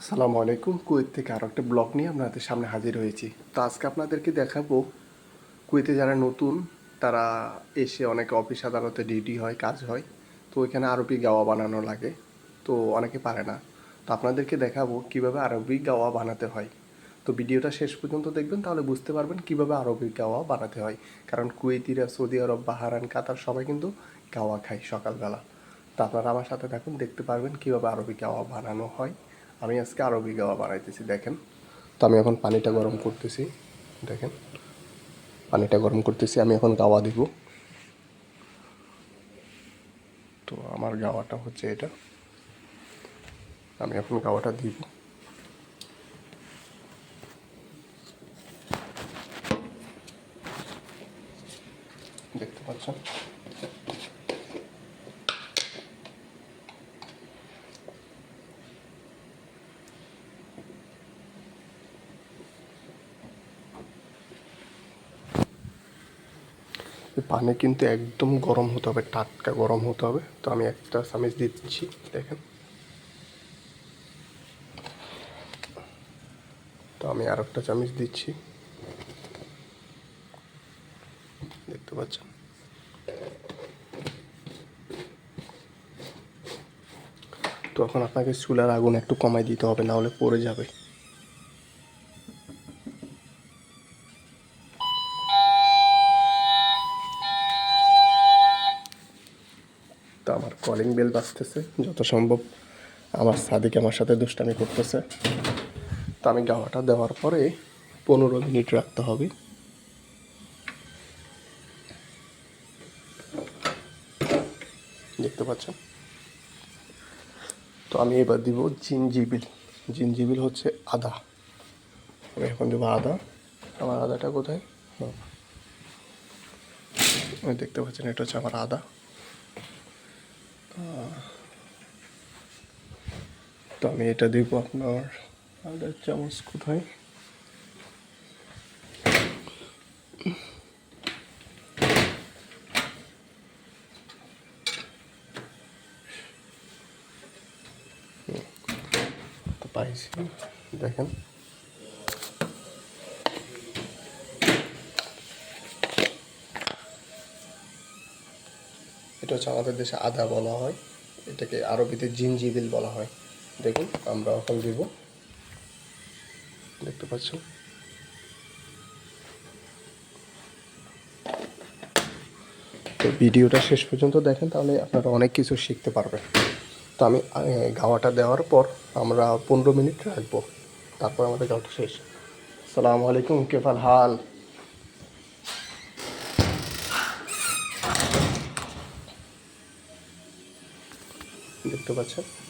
আসসালামু আলাইকুম। কুয়েত থেকে আরও একটা ব্লগ নিয়ে আপনাদের সামনে হাজির হয়েছি। তো আজকে আপনাদেরকে দেখাবো, কুয়েতে যারা নতুন, তারা এসে অনেকে অফিস আদালতে ডিউটি হয়, কাজ হয়। তো ওইখানে আরবি গাওয়া বানানো লাগে। তো অনেকে পারে না। তো আপনাদেরকে দেখাবো কীভাবে আরবি গাওয়া বানাতে হয়। তো ভিডিওটা শেষ পর্যন্ত দেখবেন, তাহলে বুঝতে পারবেন কীভাবে আরবি গাওয়া বানাতে হয়। কারণ কুয়েতিরা, সৌদি আরব বাহারান কাতার সবাই কিন্তু গাওয়া খায় সকালবেলা। তো আপনারা আমার সাথে থাকুন, দেখতে পারবেন কীভাবে আরবি গাওয়া বানানো হয়। আমি আজকে আরবি গাওয়া বানাইতেছি, দেখেন। তো আমি এখন পানিটা গরম করতেছি, দেখেন। পানিটা গরম করতেছি, আমি এখন গাওয়া দিব। তো আমার গাওয়াটা হচ্ছে এটা। আমি এখন গাওয়াটা দিব। দেখতে পাচ্ছেন? পানি কিন্তু একদম গরম হতে হবে, টাটকা গরম হতে হবে। তো আমি একটা চামিচ দিচ্ছি, দেখেন। তো আমি আর একটা চামিচ দিচ্ছি। দেখতে পাচ্ছেন? তো এখন আপনাকে চুলার আগুন একটু কমাই দিতে হবে না হলে পড়ে যাবে। তো আমার কলিং বেল বাজতেছে, যত সম্ভব আমার সাদিক আমার সাথে দুষ্টামি করতেছে। তো আমি গাওয়াটা দেওয়ার পরে পনেরো মিনিট রাখতে হবে। দেখতে পাচ্ছেন? তো আমি এবার দিব জিনজিবিল। জিনজিবিল হচ্ছে আদা। আমি এখন দেবো আদা। আমার আদাটা কোথায়? হ্যাঁ। দেখতে পাচ্ছেন, এটা হচ্ছে আমার আদা। তো আমি এটা দিব আপনার আদার চামচ কোথায়? পাইছি দেখেন। এটা হচ্ছে আমাদের দেশে আদা বলা হয়। এটাকে আরবিতে জিনজিবিল বলা হয়। দেখুন, আমরা এখন দিব। দেখতে পাচ্ছেন? তো ভিডিওটা শেষ পর্যন্ত দেখেন, তাহলে আপনারা অনেক কিছু শিখতে পারবেন। তো আমি গাওয়াটা দেওয়ার পর আমরা পনেরো মিনিট রাখব। তারপর আমাদের গাওয়াটা শেষ। সালামু আলাইকুম, কেফাল হাল? দেখতে পাচ্ছেন।